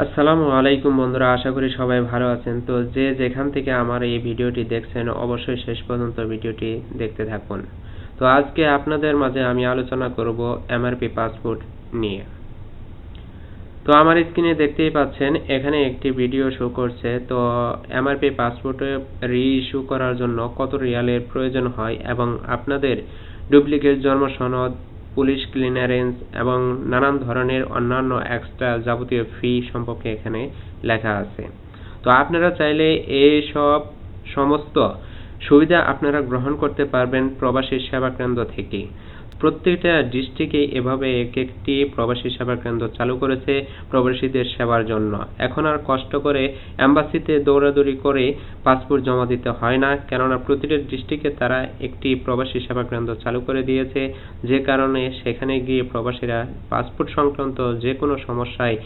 আসসালামু আলাইকুম বন্ধুরা, আশা করি সবাই ভালো আছেন। তো যে যেখান থেকে আমার এই ভিডিওটি দেখছেন, অবশ্যই শেষ পর্যন্ত ভিডিওটি দেখতে থাকুন। তো আজকে আপনাদের মাঝে আমি আলোচনা করব এমআরপি পাসপোর্ট নিয়ে। তো আমার স্ক্রিনে দেখতেই পাচ্ছেন, এখানে একটি ভিডিও শো করছে। তো এমআরপি পাসপোর্টে রি ইস্যু করার জন্য কত রিয়ালের প্রয়োজন হয় এবং আপনাদের ডুপ্লিকেট জন্ম সনদ পুলিশ ক্লিনারেন্স এবং নানান ধরনের অন্যান্য এক্সট্রা যাবতীয় ফি সম্পর্কে এখানে লেখা আছে। তো আপনারা চাইলে এই সব সমস্ত সুবিধা আপনারা গ্রহণ করতে পারবেন প্রবাসী সেবা কেন্দ্র থেকে। প্রত্যেকটা ডিস্ট্রিক্টে এভাবে এক একটি প্রবাসী সেবা কেন্দ্র চালু করেছে প্রবাসীদের সেবার জন্য। এখন আর কষ্ট করে অ্যাম্বাসিতে দৌড়াদৌড়ি করে পাসপোর্ট জমা দিতে হয় না, কেননা প্রতিটা ডিস্ট্রিক্টে তারা একটি প্রবাসী সেবা কেন্দ্র চালু করে দিয়েছে। যে কারণে সেখানে গিয়ে প্রবাসীরা পাসপোর্ট সংক্রান্ত যে কোনো সমস্যায়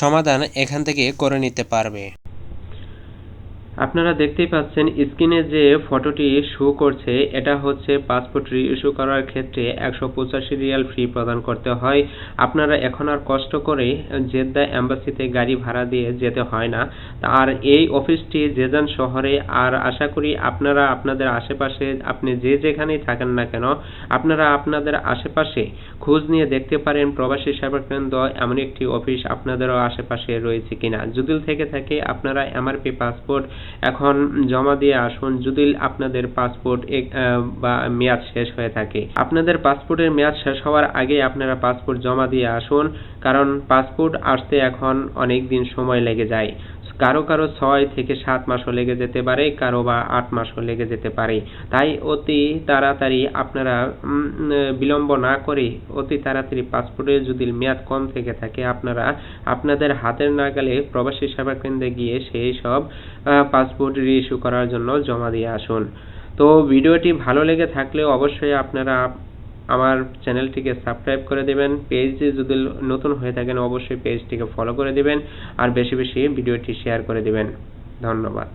সমাধান এখান থেকে করে নিতে পারবে। আপনারা দেখতেই পাচ্ছেন স্ক্রিনে যে ফটোটি শো করছে, এটা হচ্ছে পাসপোর্ট রিইস্যু করার ক্ষেত্রে একশো পঁচাশি রিয়াল ফি প্রদান করতে হয়। আপনারা এখন আর কষ্ট করে জেদ্দা অ্যাম্বাসিতে গাড়ি ভাড়া দিয়ে যেতে হয় না। আর এই অফিসটি জেজান শহরে, আর আশা করি আপনারা আপনাদের আশেপাশে, আপনি যে যেখানেই থাকেন না কেন, আপনারা আপনাদের আশেপাশে খোঁজ নিয়ে দেখতে পারেন প্রবাসী সেবা কেন্দ্র এমন একটি অফিস আপনাদেরও আশেপাশে রয়েছে কিনা। যদি থেকে থাকে, আপনারা এমআরপি পাসপোর্ট এখন জমা দিয়ে আসুন, যদি আপনাদের পাসপোর্ট বা মেয়াদ শেষ হয়ে থাকে। আপনাদের পাসপোর্টের মেয়াদ শেষ হওয়ার আগে আপনারা পাসপোর্ট জমা দিয়ে আসুন, কারণ পাসপোর্ট আসতে এখন অনেক দিন সময় লেগে যায়। কারও কারও ছয় থেকে সাত মাসও লেগে যেতে পারে, কারও বা আট মাসও লেগে যেতে পারে। তাই অতি তাড়াতাড়ি আপনারা বিলম্ব না করে অতি তাড়াতাড়ি পাসপোর্টের যদি মেয়াদ কম থেকে থাকে, আপনারা আপনাদের হাতের নাগালে প্রবাসী সেবা কেন্দ্রে গিয়ে সেই সব পাসপোর্ট রিইস্যু করার জন্য জমা দিয়ে আসুন। তো ভিডিওটি ভালো লেগে থাকলে অবশ্যই আপনারা আমার চ্যানেলটিকে সাবস্ক্রাইব করে দেবেন। পেজে যদি নতুন হয়ে থাকেন, অবশ্যই পেজটিকে ফলো করে দেবেন। আর বেশি বেশি ভিডিওটি শেয়ার করে দেবেন। ধন্যবাদ।